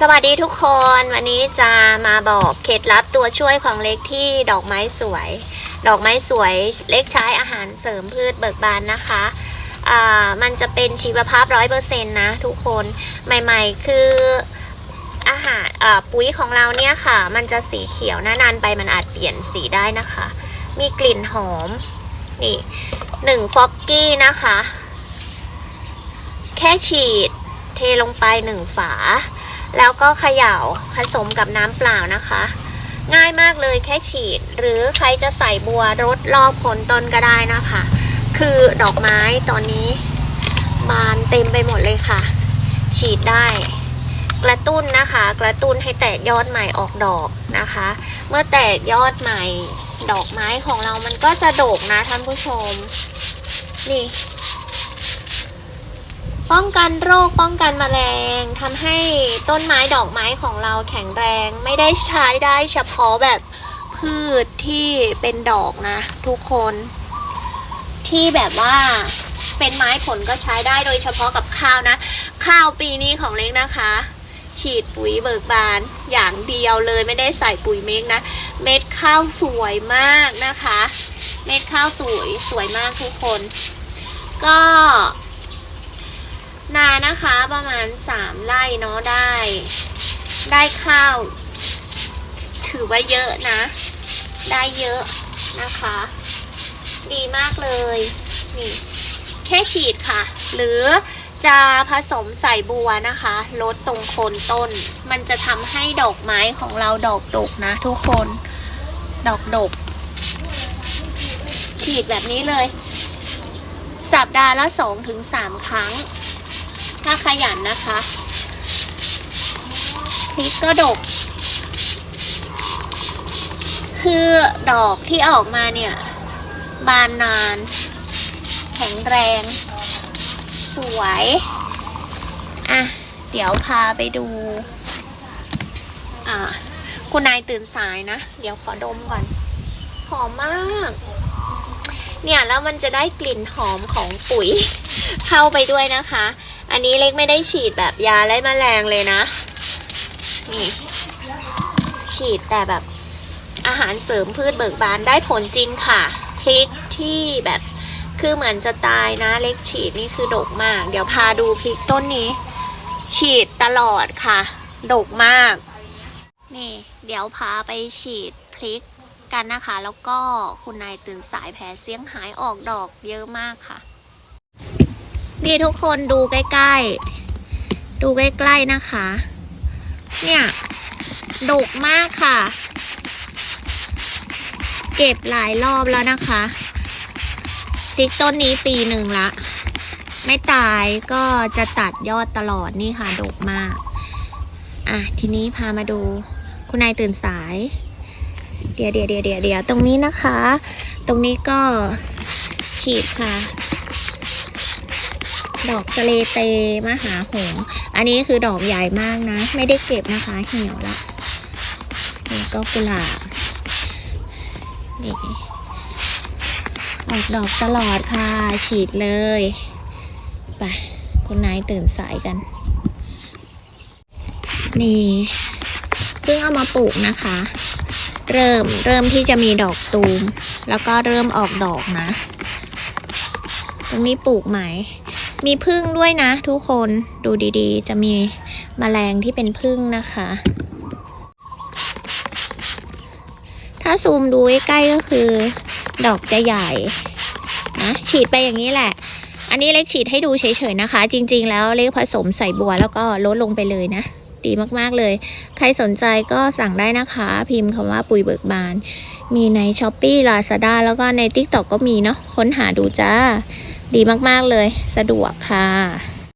สวัสดีทุกคนวันนี้จะมาบอกเคล็ดลับตัวช่วยของเล็กที่ดอกไม้สวย ดอกไม้สวยเล็กใช้อาหารเสริมพืชเบิกบานนะคะอ่ามันจะเป็นชีวภาพร้อยเปอร์เซ็นต์นะทุกคนใหม่ ๆ คืออาหารอ่าปุ๋ยของเราเนี่ยค่ะ มันจะสีเขียวนะนานไปมันอาจเปลี่ยนสีได้นะคะ มีกลิ่นหอมนี่หนึ่งฟอกกี้นะคะ แค่ฉีด เทลงไปหนึ่งฝา แล้วก็เขย่าผสมกับน้ำเปล่านะคะ ง่ายมากเลยแค่ฉีด หรือใครจะใส่บัวรดรอบโคนต้นก็ได้นะคะ คือดอกไม้ตอนนี้บานเต็มไปหมดเลยค่ะ ฉีดได้ กระตุ้นนะคะ กระตุ้นให้แตกยอดใหม่ออกดอกนะคะ เมื่อแตกยอดใหม่ ดอกไม้ของเรามันก็จะโดกนะท่านผู้ชม นี่ ป้องกันโรคป้องกันแมลงทำให้ต้นไม้ดอกไม้ของเราแข็งแรงไม่ได้ใช้ได้เฉพาะแบบพืชที่เป็นดอกนะ ทุกคนที่แบบว่าเป็นไม้ผลก็ใช้ได้โดยเฉพาะกับข้าวนะ ข้าวปีนี้ของเล็กนะคะ ฉีดปุ๋ยเบิกบานอย่างเดียวเลยไม่ได้ใส่ปุ๋ยเมกนะ เม็ดข้าวสวยมากนะคะ เม็ดข้าวสวยสวยมากทุกคน ก็ นานะคะประมาณสามไร่เนาะได้ ได้ข้าว ถือว่าเยอะนะ ได้เยอะนะคะ ดีมากเลยนี่แค่ฉีดค่ะ หรือจะผสมใส่บัวนะคะลดตรงโคนต้น มันจะทำให้ดอกไม้ของเราดอกดกนะ ทุกคนดอกดก ฉีดแบบนี้เลย สัปดาห์ละสองถึงสามครั้ง ขยันนะคะพริกก็ดก คือดอกที่ออกมาเนี่ย บานนาน แข็งแรง สวย อะ เดี๋ยวพาไปดู อ่าคุณนายตื่นสายนะ เดี๋ยวขอดมก่อน หอมมาก เนี่ยแล้วมันจะได้กลิ่นหอมของปุ๋ย เข้าไปด้วยนะคะ อันนี้เล็กไม่ได้ฉีดแบบยาไล่แมลงเลยนะนี่ฉีดแต่แบบอาหารเสริมพืชเบิกบานได้ผลจริงค่ะพริกที่แบบคือเหมือนจะตายนะเล็กฉีดนี่คือดกมาก เดี๋ยวพาดูพริกต้นนี้ ฉีดตลอดค่ะ ดกมาก นี่ เดี๋ยวพาไปฉีดพริก กันนะคะ แล้วก็คุณนายตื่นสายแผลเสียงหายออกดอกเยอะมากค่ะนี่ทุกคนดูใกล้ๆ ดูใกล้ๆนะคะ เนี่ยดกมากค่ะ เก็บหลายรอบแล้วนะคะพริกต้นนี้ปีหนึ่งละ ไม่ตายก็จะตัดยอดตลอดนี่ค่ะดกมาก อะ ทีนี้พามาดูคุณนายตื่นสาย เดี๋ยวเดี๋ยวเดี๋ยวเดี๋ยวเดี๋ยวตรงนี้นะคะ ตรงนี้ก็ฉีดค่ะ ดอกสะเลเตมหาหง อันนี้คือดอกใหญ่มากนะ ไม่ได้เก็บนะคะ เหี่ยวละนี่ก็กุหลาบนี่ออกดอกตลอดค่ะ ฉีดเลยไปคุณนายตื่นสายกัน นี่เพิ่งเอามาปลูกนะคะ เริ่มเริ่มที่จะมีดอกตูม แล้วก็เริ่มออกดอกนะ ตรงนี้ปลูกใหม มีพึ่งด้วยนะทุกคนดูดีๆ จะมีแมลงที่เป็นพึ่งนะคะ ถ้าซูมดูใกล้ๆก็คือ ดอกจะใหญ่นะฉีดไปอย่างนี้แหละอันนี้เล็กฉีดให้ดูเฉยๆนะคะ จริงๆแล้วเล็กผสมใส่บัวแล้วก็ลดลงไปเลยนะ ดีมากๆเลย ใครสนใจก็สั่งได้นะคะ พิมพ์คำว่าปุ๋ยเบิกบาน มีใน s h อ p e e Lazada แล้วก็ใน TikTok ก็มีเนาะค้นหาดูจ้า ดีมากๆเลย สะดวกค่ะ